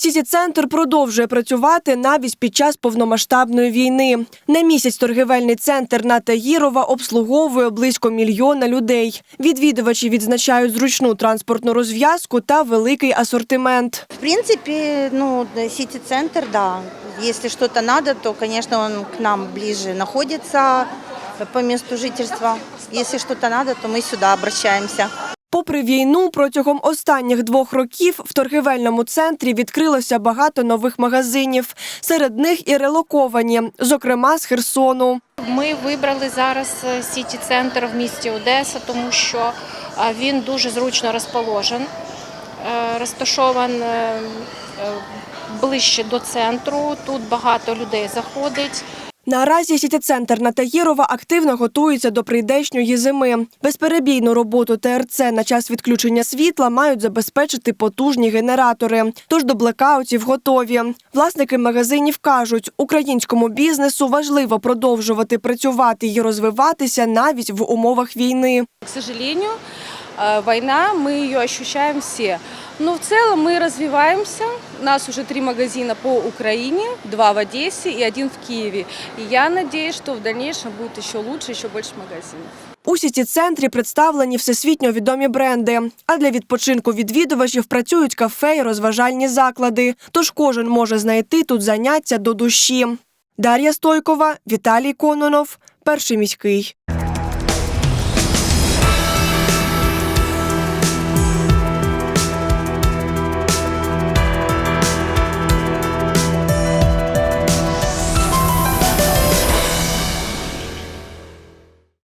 Сіті центр продовжує працювати навіть під час повномасштабної війни. На місяць торгівельний центр на Таїрова обслуговує близько мільйона людей. Відвідувачі відзначають зручну транспортну розв'язку та великий асортимент. В принципе, ну, сити-центр, да. Если что-то надо, то, конечно, он к нам ближе находится по месту жительства. Если что-то надо, то мы сюда обращаемся. Попри війну, протягом останніх двох років в торгівельному центрі відкрилося багато нових магазинів. Серед них і релоковані, зокрема з Херсону. Ми вибрали зараз е, сіті центр в місті Одеса, тому що е, він дуже зручно розположен, е, розташований е, ближче до центру. Тут багато людей заходить. Наразі сіті-центр на Таїрова активно готується до прийдешньої зими. Безперебійну роботу ТРЦ на час відключення світла мають забезпечити потужні генератори. Тож до блекаутів готові. Власники магазинів кажуть, українському бізнесу важливо продовжувати працювати і розвиватися навіть в умовах війни. К сожалению, война, мы ее ощущаем все. Но в целом мы развиваемся. У нас уже три магазина по Украине, два в Одессе и один в Киеве. И я надеюсь, что в дальнейшем будет еще лучше, еще больше магазинов. У сіті-центрі представлені всесвітньо відомі бренди. А для відпочинку відвідувачів працюють кафе і розважальні заклади. Тож кожен може знайти тут заняття до душі. Дар'я Стойкова, Віталій Кононов, перший міський.